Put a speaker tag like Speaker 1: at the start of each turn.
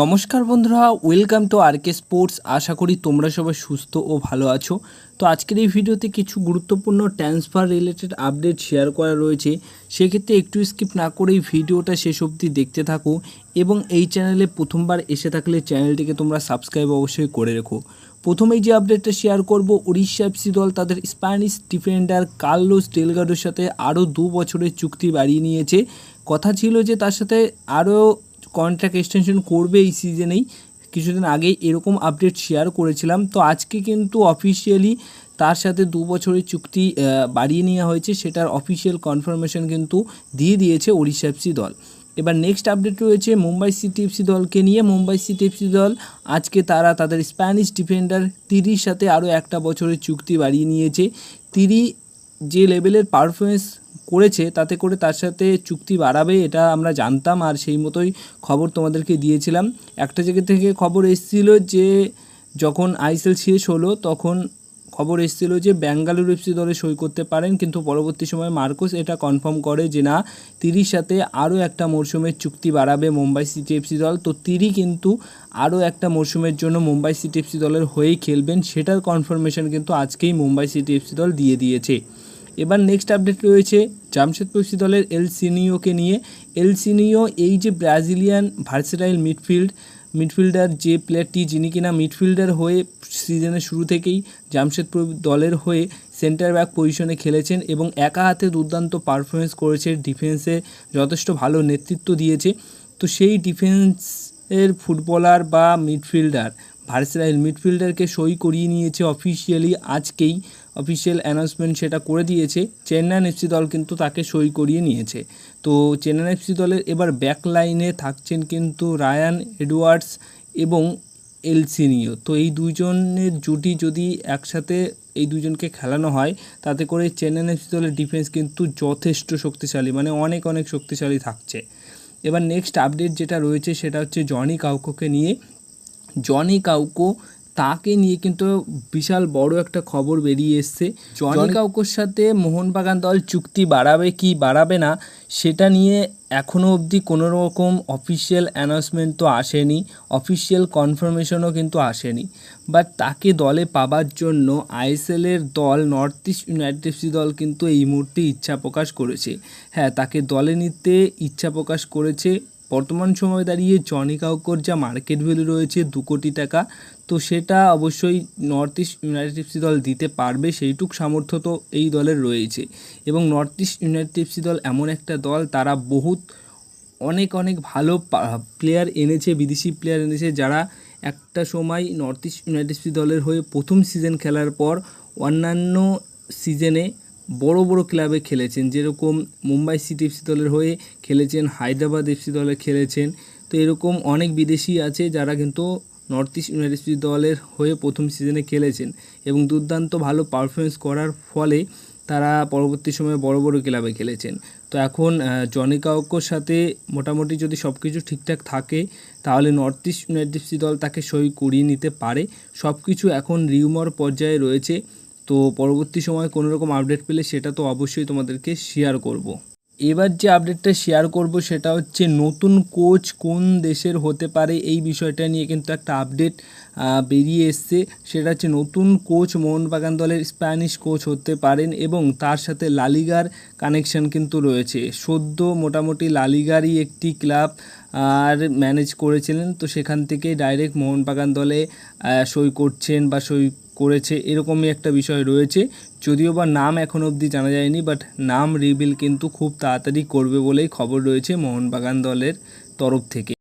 Speaker 1: নমস্কার বন্ধুরা welcome to R K Sports আশা করি তোমরা সবাই সুস্থ ও ভালো আছো। তো আজকের এই ভিডিওতে কিছু গুরুত্বপূর্ণ ট্রান্সফার রিলেটেড আপডেট শেয়ার করা রয়েছে। সেক্ষেত্রে একটু স্কিপ না করেই ভিডিওটা শেষ অবধি দেখতে থাকো এবং এই চ্যানেলে প্রথমবার এসে থাকলে চ্যানেলটিকে তোমরা সাবস্ক্রাইব অবশ্যই করে রেখো। প্রথমেই যে আপডেটটা শেয়ার করব উড়িষ্যা এফসি দল তাদের স্প্যানিশ ডিফেন্ডার কার্লোস ডেলগাডোর সাথে আরও দু বছরের চুক্তি বাড়িয়ে নিয়েছে। কথা ছিল যে তার সাথে আরও কন্ট্রাক্ট এক্সটেনশন করবে এই সিজনেই কিছুদিন আগেই এরকম আপডেট শেয়ার করেছিলাম। তো আজকে কিন্তু অফিসিয়ালি তার সাথে দু বছরের চুক্তি বাড়িয়ে নেওয়া হয়েছে। সেটার অফিসিয়াল কনফার্মেশন কিন্তু দিয়ে দিয়েছে ওড়িশা এফসি দল। এবার নেক্সট আপডেট রয়েছে মুম্বাই সিটি এফসি দলকে নিয়ে। মুম্বাই সিটি এফসি দল আজকে তারা তাদের স্প্যানিশ ডিফেন্ডার তিরির সাথে আরও একটা বছরের চুক্তি বাড়িয়ে নিয়েছে। তিরি যে লেভেলের পারফরমেন্স করেছে, তাতে করে তার সাথে চুক্তি বাড়াবে, এটা আমরা জানতাম আর সেই মতোই খবর তোমাদেরকে দিয়েছিলাম। একটা জায়গা থেকে খবর এসেছিল যে, যখন আইসেল শেষ হলো, তখন খবর এসেছিল যে ব্যাঙ্গালুরু এফসি দলে সই করতে পারেন, কিন্তু পরবর্তী সময়ে মার্কোস এটা কনফার্ম করে যে না তিরির সাথে আরও একটা মরশুমের চুক্তি বাড়াবে মুম্বাই সিটি এফসি দল। তো তিরি কিন্তু আরও একটা মরশুমের জন্য মুম্বাই সিটি এফসি দলের হয়েই খেলবেন, সেটার কনফার্মেশন কিন্তু আজকেই মুম্বাই সিটি এফসি দল দিয়ে দিয়েছে। এবার নেক্সট আপডেট রয়েছে জামশেদপুর এফসি দলের এল সিনিওকে নিয়ে। এল সিনিও এই যে ব্রাজিলিয়ান ভার্সেটাইল মিডফিল্ড মিডফিল্ডার যে প্লেয়ারটি যিনি কিনা মিডফিল্ডার হয়ে সিজনের শুরু থেকেই জামশেদপুর দলের হয়ে সেন্টার ব্যাক পজিশনে খেলেছেন এবং একা হাতে দুর্দান্ত পারফরমেন্স করেছে। ডিফেন্সে যথেষ্ট ভালো নেতৃত্ব দিয়েছে। তো সেই ডিফেন্সের ফুটবলার বা মিডফিল্ডার ভার্সেটাইল মিডফিল্ডারকে সই করিয়ে নিয়েছে অফিসিয়ালি আজকেই। অফিসিয়াল অ্যানাউন্সমেন্ট সেটা করে দিয়েছে। চেন্নাইন এফসি দল কিন্তু তাকে সই করিয়ে নিয়েছে। তো চেন্নাইন এফসি দলের এবার ব্যাক লাইনে থাকছেন কিন্তু রায়ান এডওয়ার্ডস এবং এলসিনিও। তো এই দুইজনের জুটি যদি একসাথে এই দুজনকে খেলানো হয়, তাতে করে চেন্নাইন এফসি দলের ডিফেন্স কিন্তু যথেষ্ট শক্তিশালী মানে অনেক অনেক শক্তিশালী থাকছে। এবার নেক্সট আপডেট যেটা রয়েছে সেটা হচ্ছে জনি কাউকোকে নিয়ে। জনি কাউকো তাকে নিয়ে কিন্তু বিশাল বড় একটা খবর বেরিয়ে এসছে। জনি কাউকোর সাথে মোহনবাগান দল চুক্তি বাড়াবে কি বাড়াবে না সেটা নিয়ে এখনও অবধি কোনো রকম অফিসিয়াল অ্যানাউন্সমেন্ট তো আসেনি অফিসিয়াল কনফার্মেশনও কিন্তু আসেনি। বাট তাকে দলে পাবার জন্য আইএসএলের দল নর্থ ইস্ট ইউনাইটেড এফসি দল কিন্তু এই মুহূর্তে ইচ্ছা প্রকাশ করেছে। হ্যাঁ তাকে দলে নিতে ইচ্ছা প্রকাশ করেছে বর্তমান সময়ে দাঁড়িয়ে জনি কাউকোর যা মার্কেট ভ্যালু রয়েছে দু কোটি টাকা, তো সেটা অবশ্যই নর্থ ইস্ট ইউনাইটেড এফসি দল দিতে পারবে, সেইটুক সামর্থ্য তো এই দলের রয়েছে। এবং নর্থ ইস্ট ইউনাইটেড এফসি দল এমন একটা দল, তারা বহুত অনেক অনেক ভালো প্লেয়ার এনেছে, বিদেশি প্লেয়ার এনেছে, যারা একটা সময় নর্থ ইস্ট ইউনাইটেড এফসি দলের হয়ে প্রথম সিজন খেলার পর অন্যান্য সিজনে বড় বড় ক্লাবে খেলেছেন। যেরকম মুম্বাই সিটি এফসি দলের হয়ে খেলেছেন, হায়দ্রাবাদ এফসি দলে খেলেছেন। তো এরকম অনেক বিদেশি আছে যারা কিন্তু নর্থ ইস্ট ইউনাইটেড দলের হয়ে প্রথম সিজনে খেলেছেন এবং দুর্দান্ত ভালো পারফরমেন্স করার ফলে তারা পরবর্তী সময়ে বড় বড় ক্লাবে খেলেছেন। তো এখন জনি কাউকোর সাথে মোটামুটি যদি সব কিছু ঠিকঠাক থাকে, তাহলে নর্থ ইস্ট ইউনাইটেড দল তাকে সই করিয়ে নিতে পারে। সব কিছু এখন রিউমার পর্যায়ে রয়েছে। তো পরবর্তী সময় কোনো রকম আপডেট পেলে সেটা তো অবশ্যই তোমাদেরকে শেয়ার করব। এবার যে আপডেটটা শেয়ার করব সেটা হচ্ছে নতুন কোচ কোন দেশের হতে পারে এই বিষয়টা নিয়ে কিন্তু একটা আপডেট বেরিয়ে এসছে। সেটা হচ্ছে নতুন কোচ মোহনবাগান দলের স্প্যানিশ কোচ হতে পারেন এবং তার সাথে লালিগার কানেকশন কিন্তু রয়েছে। সদ্য মোটামুটি লালিগারই একটি ক্লাব আর ম্যানেজ করেছিলেন। তো সেখান থেকে ডাইরেক্ট মোহনবাগান দলে সই করছেন বা সই করেছে, এরকমই একটা বিষয় রয়েছে। যদিও বা নাম এখন অবধি জানা যায়নি বাট নাম রিভিল কিন্তু খুব তাড়াতাড়ি করবে বলেই খবর রয়েছে মোহনবাগান দলের তরফ থেকে।